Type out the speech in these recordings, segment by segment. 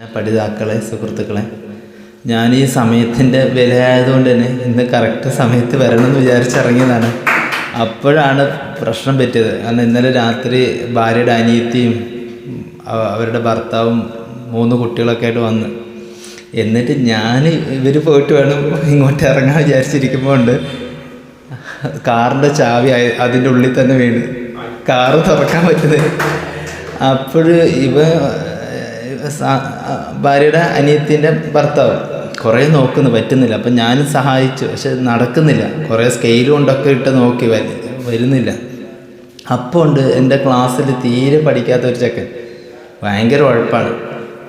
പഠിതാക്കളെ സുഹൃത്തുക്കളെ ഞാൻ ഈ സമയത്തിന്റെ വിലയായതുകൊണ്ട് തന്നെ ഇന്ന് കറക്റ്റ് സമയത്ത് വരണം എന്ന് വിചാരിച്ചിറങ്ങിയതാണ്. അപ്പോഴാണ് പ്രശ്നം പറ്റിയത്. കാരണം ഇന്നലെ രാത്രി ഭാര്യയുടെ അനിയത്തിയും അവരുടെ ഭർത്താവും മൂന്ന് കുട്ടികളൊക്കെ ആയിട്ട് വന്ന്. എന്നിട്ട് ഞാൻ ഇവർ പോയിട്ട് വേണം ഇങ്ങോട്ട് ഇറങ്ങാൻ വിചാരിച്ചിരിക്കുമ്പോൾ ഉണ്ട്. കാറിന്റെ ചാവി അതിന്റെ ഉള്ളിൽ തന്നെ വീണ്. കാറ് തുറക്കാൻ പറ്റുന്നത് അപ്പോൾ ഇവ ഭാര്യയുടെ അനിയത്തിന്റെ ഭർത്താവ്. കുറേ നോക്കുന്നു പറ്റുന്നില്ല. അപ്പം ഞാനും സഹായിച്ചു പക്ഷെ നടക്കുന്നില്ല. കുറേ സ്കെയിൽ കൊണ്ടൊക്കെ ഇട്ട് നോക്കി വരി വരുന്നില്ല. അപ്പോൾ ഉണ്ട് എന്റെ ക്ലാസ്സിൽ തീരെ പഠിക്കാത്ത ഒരു ചെക്കൻ. ഭയങ്കര ഉഴപ്പാണ്.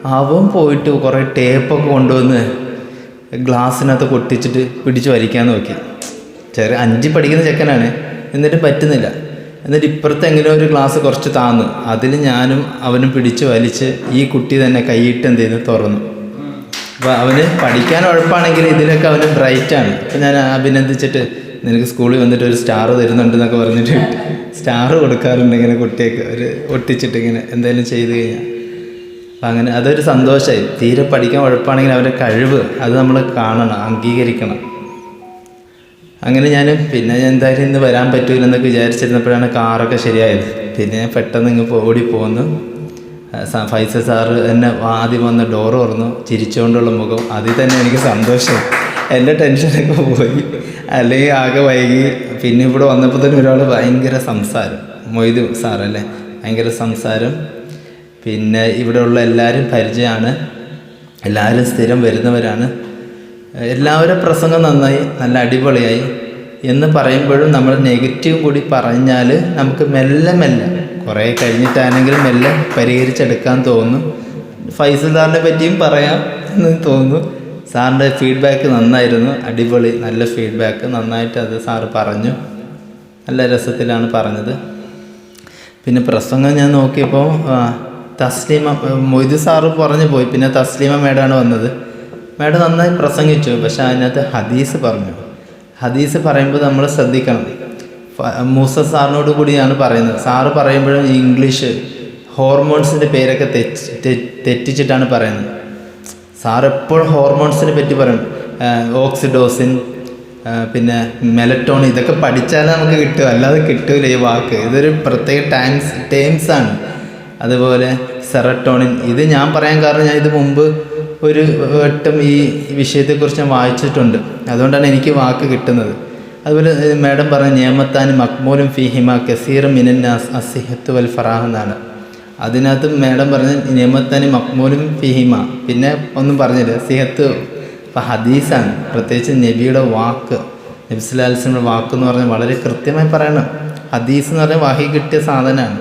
അവൻ പോയിട്ട് കുറേ ടേപ്പൊക്കെ കൊണ്ടുവന്ന് ഗ്ലാസ്സിനകത്ത് കൊട്ടിച്ചിട്ട് പിടിച്ച് വലിക്കാൻ നോക്കി. ചെറിയ അഞ്ച് പഠിക്കുന്ന ചെക്കനാണ്. എന്നിട്ട് പറ്റുന്നില്ല. എന്നിട്ട് ഇപ്പുറത്ത് ഒരു ഗ്ലാസ് കുറച്ച് താന്നു. അതിൽ ഞാനും അവനും പിടിച്ച് വലിച്ച് ഈ കുട്ടി തന്നെ കൈയിട്ട് എന്ത് ചെയ്തു തുറന്നു. അപ്പോൾ അവന് പഠിക്കാൻ ഉഴപ്പാണെങ്കിൽ ഇതിലൊക്കെ അവന് ബ്രൈറ്റാണ് അപ്പം ഞാൻ അഭിനന്ദിച്ചിട്ട് നിനക്ക് സ്കൂളിൽ വന്നിട്ട് ഒരു സ്റ്റാർ തരുന്നുണ്ട് എന്നൊക്കെ പറഞ്ഞിട്ട് സ്റ്റാർ കൊടുക്കാറുണ്ട് ഇങ്ങനെ കുട്ടിയൊക്കെ. ഒരു ഒട്ടിച്ചിട്ട് ഇങ്ങനെ എന്തെങ്കിലും ചെയ്ത് കഴിഞ്ഞാൽ. അപ്പം അങ്ങനെ അതൊരു സന്തോഷമായി തീരെ പഠിക്കാൻ ഉഴപ്പാണെങ്കിൽ അവരുടെ കഴിവ് അത് നമ്മൾ കാണണം അംഗീകരിക്കണം. അങ്ങനെ ഞാൻ പിന്നെ എന്തായാലും ഇന്ന് വരാൻ പറ്റൂലെന്നൊക്കെ വിചാരിച്ചിരുന്നപ്പോഴാണ് കാറൊക്കെ ശരിയായത്. പിന്നെ ഞാൻ പെട്ടെന്ന് ഇങ്ങ് ഓടി പോന്നു. ഫൈസ സാറ് എന്നെ ആദ്യം വന്ന് ഡോർ തുറന്നു. ചിരിച്ചുകൊണ്ടുള്ള മുഖം. അതിൽ തന്നെ എനിക്ക് സന്തോഷം. എന്റെ ടെൻഷനൊക്കെ പോയി. അല്ലെങ്കിൽ ആകെ വൈകി. പിന്നെ ഇവിടെ വന്നപ്പോൾ തന്നെ ഒരാൾ ഭയങ്കര സംസാരം. മൊയ്തു സാറല്ലേ? ഭയങ്കര സംസാരം. പിന്നെ ഇവിടെയുള്ള എല്ലാവരും പരിചയമാണ്. എല്ലാവരും സ്ഥിരം വരുന്നവരാണ്. എല്ലാവരും പ്രസംഗം നന്നായി നല്ല അടിപൊളിയായി എന്ന് പറയുമ്പോഴും നമ്മൾ നെഗറ്റീവ് കൂടി പറഞ്ഞാൽ നമുക്ക് മെല്ലെ മെല്ലെ കുറേ കഴിഞ്ഞിട്ടാണെങ്കിലും മെല്ലെ പരിഹരിച്ചെടുക്കാൻ തോന്നും. ഫൈസൽ സാറിനെ പറ്റിയും പറയാം എന്ന് തോന്നുന്നു. സാറിന്റെ ഫീഡ്ബാക്ക് നന്നായിരുന്നു അടിപൊളി നല്ല ഫീഡ്ബാക്ക് നന്നായിട്ട് അത് സാറ് പറഞ്ഞു. നല്ല രസത്തിലാണ് പറഞ്ഞത്. പിന്നെ പ്രസംഗം ഞാൻ നോക്കിയപ്പോൾ തസ്ലീമ മൊയ്തു സാറ് പറഞ്ഞു പോയി പിന്നെ തസ്ലീമ മേഡാണ് വന്നത്. മേഡം നന്നായി പ്രസംഗിച്ചു. പക്ഷെ അതിനകത്ത് ഹദീസ് പറഞ്ഞു. ഹദീസ് പറയുമ്പോൾ നമ്മൾ ശ്രദ്ധിക്കണം. മൂസ സാറിനോട് കൂടിയാണ് പറയുന്നത്. സാറ് പറയുമ്പോഴും ഇംഗ്ലീഷ് ഹോർമോൺസിന്റെ പേരൊക്കെ തെറ്റ് തെറ്റിച്ചിട്ടാണ് പറയുന്നത്. സാർ എപ്പോഴും ഹോർമോൺസിനെ പറ്റി പറയും. ഓക്സിഡോസിൻ പിന്നെ മെലറ്റോൺ ഇതൊക്കെ പഠിച്ചാലേ നമുക്ക് കിട്ടും. അല്ലാതെ കിട്ടൂല ഈ വാക്ക്. ഇതൊരു പ്രത്യേക ടൈംസ് ടേംസ് ആണ് അതുപോലെ സെറട്ടോണിൻ. ഇത് ഞാൻ പറയാൻ കാരണം ഞാൻ ഇത് മുമ്പ് ഒരു വട്ടം ഈ വിഷയത്തെക്കുറിച്ച് ഞാൻ വായിച്ചിട്ടുണ്ട്. അതുകൊണ്ടാണ് എനിക്ക് വാക്ക് കിട്ടുന്നത്. അതുപോലെ മാഡം പറഞ്ഞ നിയമത്താൻ മക്മൂലും ഫിഹിമ കസീറും മിനന്നാസ് അസിഹത്ത് വൽ ഫറാഹ് എന്നാണ്. അതിനകത്ത് മാഡം പറഞ്ഞ നിയമത്താനി മക്മൂലും ഫിഹിമ. പിന്നെ ഒന്നും പറഞ്ഞില്ല. സിഹത്ത് ഇപ്പം ഹദീസാണ്. പ്രത്യേകിച്ച് നബിയുടെ വാക്ക് നബ്സുലാൽസിന്റെ വാക്ക് എന്ന് പറഞ്ഞാൽ വളരെ കൃത്യമായി പറയണം. ഹദീസ് എന്ന് പറഞ്ഞാൽ വാഹി കിട്ടിയ സാധനമാണ്.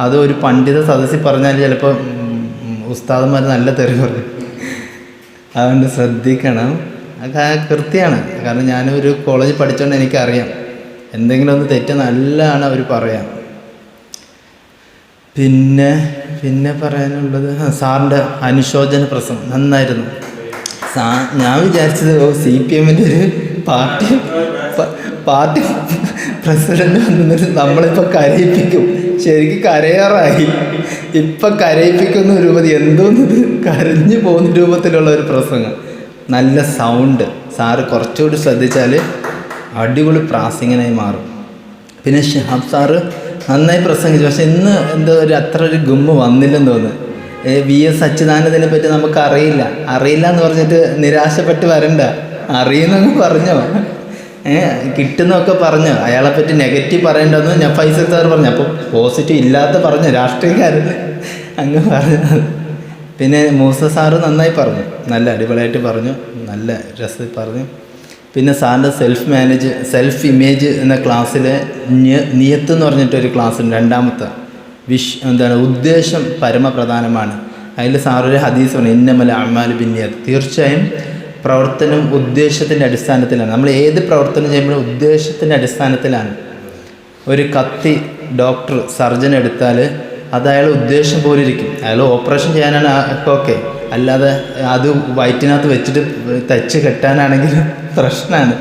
അത് ഒരു പണ്ഡിത സദസ്സിൽ പറഞ്ഞാൽ ചിലപ്പോൾ ഉസ്താദന്മാർ നല്ല തെറി പറയും. അതുകൊണ്ട് ശ്രദ്ധിക്കണം. കൃത്യമാണ്. കാരണം ഞാനൊരു കോളേജിൽ പഠിച്ചുകൊണ്ട് എനിക്കറിയാം. എന്തെങ്കിലും ഒന്ന് തെറ്റ് നല്ലതാണ് അവർ പറയാം. പിന്നെ പിന്നെ പറയാനുള്ളത് സാറിന്റെ അനുശോചന പ്രസംഗം നന്നായിരുന്നു. സാ ഞാൻ വിചാരിച്ചത് ഓ സി പി എമ്മിന്റെ ഒരു പാർട്ടി പാർട്ടി പ്രസിഡന്റ് വന്നിട്ട് നമ്മളിപ്പോൾ കരയിപ്പിക്കും. ശരിക്കും കരയാറായി. ഇപ്പം കരയിപ്പിക്കുന്ന രൂപത്തിൽ എന്തോന്നത്? കരഞ്ഞു പോകുന്ന രൂപത്തിലുള്ള ഒരു പ്രസംഗം. നല്ല സൗണ്ട് സാറ് കുറച്ചുകൂടി ശ്രദ്ധിച്ചാൽ അടിപൊളി പ്രാസിങ്ങനായി മാറും. പിന്നെ ഷിഹാബ് സാറ് നന്നായി പ്രസംഗിച്ചു. പക്ഷെ ഇന്ന് എന്തോ ഒരു അത്ര ഒരു ഗുമ്മ് വന്നില്ലെന്ന് തോന്നുന്നു. വി എസ് അച്യുതാനന്ദനെ പറ്റി നമുക്ക് അറിയില്ല അറിയില്ല എന്ന് പറഞ്ഞിട്ട് നിരാശപ്പെട്ട് വരണ്ട. അറിയുന്നെന്ന് പറഞ്ഞോ. കിട്ടുന്നൊക്കെ പറഞ്ഞു. അയാളെ പറ്റി നെഗറ്റീവ് പറയേണ്ടെന്ന് ഞാൻ ഫൈസൽ സാർ പറഞ്ഞു. അപ്പോൾ പോസിറ്റീവ് ഇല്ലാത്ത പറഞ്ഞു. രാഷ്ട്രീയക്കാരന് അങ്ങ് പറഞ്ഞു. പിന്നെ മൂസ സാറ് നന്നായി പറഞ്ഞു. നല്ല അടിപൊളിയായിട്ട് പറഞ്ഞു. നല്ല രസത്തിൽ പറഞ്ഞു. പിന്നെ സാറിന്റെ സെൽഫ് മാനേജ് സെൽഫ് ഇമേജ് എന്ന ക്ലാസ്സിലെ നിയത്ത് എന്ന് പറഞ്ഞിട്ടൊരു ക്ലാസ് ഉണ്ട് രണ്ടാമത്തെ. വിഷ് എന്താണ് ഉദ്ദേശം പരമപ്രധാനമാണ്. അതിൽ സാറൊരു ഹദീസ് പറഞ്ഞു. ഇന്നമല അമാൽ ബിന്നിയത്ത് തീർച്ചയായും പ്രവർത്തനം ഉദ്ദേശത്തിന്റെ അടിസ്ഥാനത്തിലാണ്. നമ്മൾ ഏത് പ്രവർത്തനം ചെയ്യുമ്പോഴും ഉദ്ദേശത്തിന്റെ അടിസ്ഥാനത്തിലാണ്. ഒരു കത്തി ഡോക്ടർ സർജൻ എടുത്താൽ അത് അയാൾ ഉദ്ദേശം പോലെ ഇരിക്കും. അയാൾ ഓപ്പറേഷൻ ചെയ്യാനാണ് ഓക്കെ. അല്ലാതെ അത് വയറ്റിനകത്ത് വെച്ചിട്ട് തച്ച് കെട്ടാനാണെങ്കിൽ പ്രശ്നമാണ്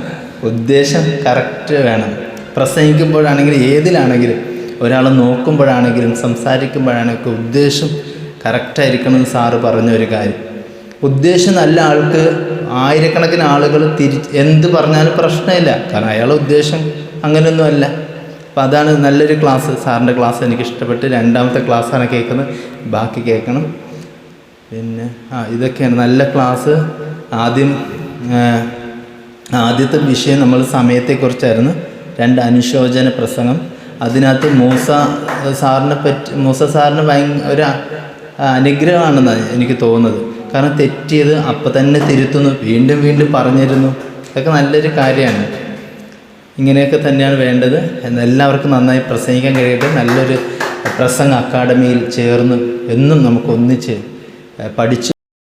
ഉദ്ദേശം കറക്റ്റ് വേണം. പ്രസംഗിക്കുമ്പോഴാണെങ്കിലും ഏതിലാണെങ്കിലും ഒരാൾ നോക്കുമ്പോഴാണെങ്കിലും സംസാരിക്കുമ്പോഴാണെങ്കിലും ഉദ്ദേശം കറക്റ്റായിരിക്കണം എന്ന് സാറ് പറഞ്ഞ ഒരു കാര്യം. ഉദ്ദേശം നല്ല ആൾക്ക് ആയിരക്കണക്കിന് ആളുകൾ തിരി എന്ത് പറഞ്ഞാലും പ്രശ്നമില്ല. കാരണം അയാളുടെ ഉദ്ദേശം അങ്ങനെയൊന്നുമല്ല അപ്പം അതാണ് നല്ലൊരു ക്ലാസ്. സാറിന്റെ ക്ലാസ് എനിക്ക് ഇഷ്ടപ്പെട്ട്. രണ്ടാമത്തെ ക്ലാസ്സാണ് കേൾക്കുന്നത്. ബാക്കി കേൾക്കണം. പിന്നെ ആ ഇതൊക്കെയാണ് നല്ല ക്ലാസ്. ആദ്യം ആദ്യത്തെ വിഷയം നമ്മൾ സമയത്തെക്കുറിച്ചായിരുന്നു. രണ്ട് അനുശോചന പ്രസംഗം. അതിനകത്ത് മൂസ സാറിനെ പറ്റി മൂസ സാറിന് ഭയങ്കര ഒരു അനുഗ്രഹമാണെന്നാണ് എനിക്ക് തോന്നുന്നത്. കാരണം തെറ്റിയത് അപ്പം തന്നെ തിരുത്തുന്നു. വീണ്ടും വീണ്ടും പറഞ്ഞിരുന്നു. അതൊക്കെ നല്ലൊരു കാര്യമാണ്. ഇങ്ങനെയൊക്കെ തന്നെയാണ് വേണ്ടത്. എന്നെല്ലാവർക്കും നന്നായി പ്രസംഗിക്കാൻ കഴിയട്ടെ. നല്ലൊരു പ്രസംഗ അക്കാഡമിയിൽ ചേർന്ന്. എന്നും നമുക്ക് ഒന്നിച്ച് പഠിച്ച് പഠിച്ചു